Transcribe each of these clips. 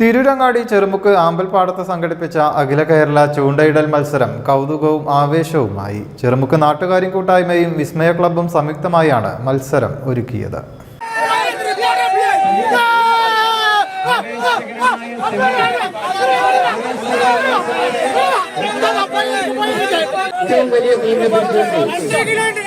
തിരൂരങ്ങാടി ചെറുമുക്ക് ആമ്പൽപ്പാടത്ത് സംഘടിപ്പിച്ച അഖില കേരള ചൂണ്ടയിടൽ മത്സരം കൗതുകവും ആവേശവുമായി. ചെറുമുക്ക് നാട്ടുകാരും കൂട്ടായ്മയും വിസ്മയ ക്ലബും സംയുക്തമായാണ് മത്സരം ഒരുക്കിയത്. ഏറ്റവും വലിയ മീനിനെ പിടിച്ചുകൊണ്ട്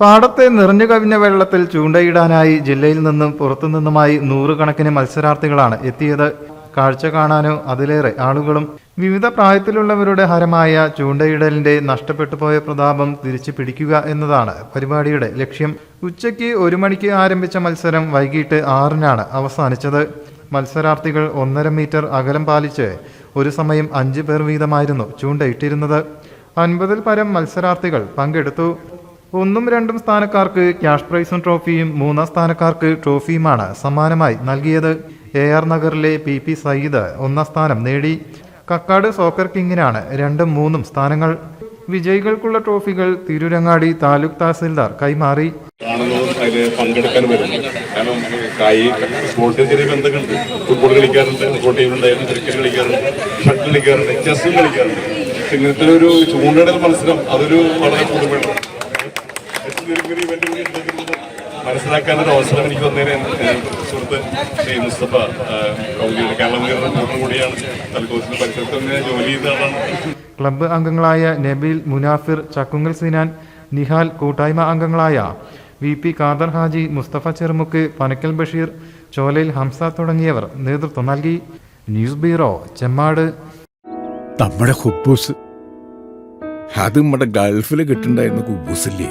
പാടത്തെ നിറഞ്ഞു കവിഞ്ഞ വെള്ളത്തിൽ ചൂണ്ടയിടാനായി ജില്ലയിൽ നിന്നും പുറത്തുനിന്നുമായി നൂറുകണക്കിന് മത്സരാർത്ഥികളാണ് എത്തിയത്. കാഴ്ച കാണാനോ അതിലേറെ ആളുകളും വിവിധ പ്രായത്തിലുള്ളവരുടെ ഹരമായ ചൂണ്ടയിടലിന്റെ നഷ്ടപ്പെട്ടു പോയ പ്രതാപം തിരിച്ചു പിടിക്കുക എന്നതാണ് പരിപാടിയുടെ ലക്ഷ്യം. ഉച്ചയ്ക്ക് ഒരു മണിക്ക് ആരംഭിച്ച മത്സരം വൈകിട്ട് ആറിനാണ് അവസാനിച്ചത്. മത്സരാർത്ഥികൾ ഒന്നര മീറ്റർ അകലം പാലിച്ച് ഒരു സമയം അഞ്ച് പേർ വീതമായിരുന്നു ചൂണ്ടയിട്ടിരുന്നത്. അൻപതിൽ പരം മത്സരാർത്ഥികൾ പങ്കെടുത്തു. ഒന്നും രണ്ടും സ്ഥാനക്കാർക്ക് ക്യാഷ് പ്രൈസും ട്രോഫിയും മൂന്നാം സ്ഥാനക്കാർക്ക് ട്രോഫിയുമാണ് സമ്മാനമായി നൽകിയത്. എ ആർ നഗറിലെ പി പി സയ്യിദ് ഒന്നാം സ്ഥാനം നേടി. കക്കാട് സോക്കർ കിങ്ങിനാണ് രണ്ടും മൂന്നും സ്ഥാനങ്ങൾ. വിജയികൾക്കുള്ള ട്രോഫികൾ തിരുരങ്ങാടി താലൂക്ക് തഹസിൽദാർ കൈമാറി. കായി ചെറിയ ഇങ്ങനത്തെ ഒരു ചൂണ്ടയിടൽ മത്സരം അതൊരു വളരെ ഉണ്ടെന്നുള്ളത് മനസ്സിലാക്കാനൊരു അവസരം എനിക്ക് തന്നതിന് സുഹൃത്ത് ശ്രീ മുസ്തഫ കൗലിയുടെ കേരളം കൂടിയാണ് തലക്കോസിന്റെ പരിസരത്ത് തന്നെ ജോലി ചെയ്ത ആളാണ്. ക്ലബ്ബ് അംഗങ്ങളായ നബീൽ മുനാഫിർ ചക്കുങ്ങൽ സിനാൻ നിഹാൽ കൂട്ടായ്മ അംഗങ്ങളായ വി പി ഖാദർ ഹാജി മുസ്തഫ ചെറുമുക്ക് പനക്കൽ ബഷീർ ചോലയിൽ ഹംസ തുടങ്ങിയവർ നേതൃത്വം നൽകി. News bureau Chemmad. നമ്മുടെ ഹുബൂസ്. അത് നമ്മുടെ ഗൾഫിൽ കിട്ടുണ്ടായിരുന്ന കുബൂസില്ലേ?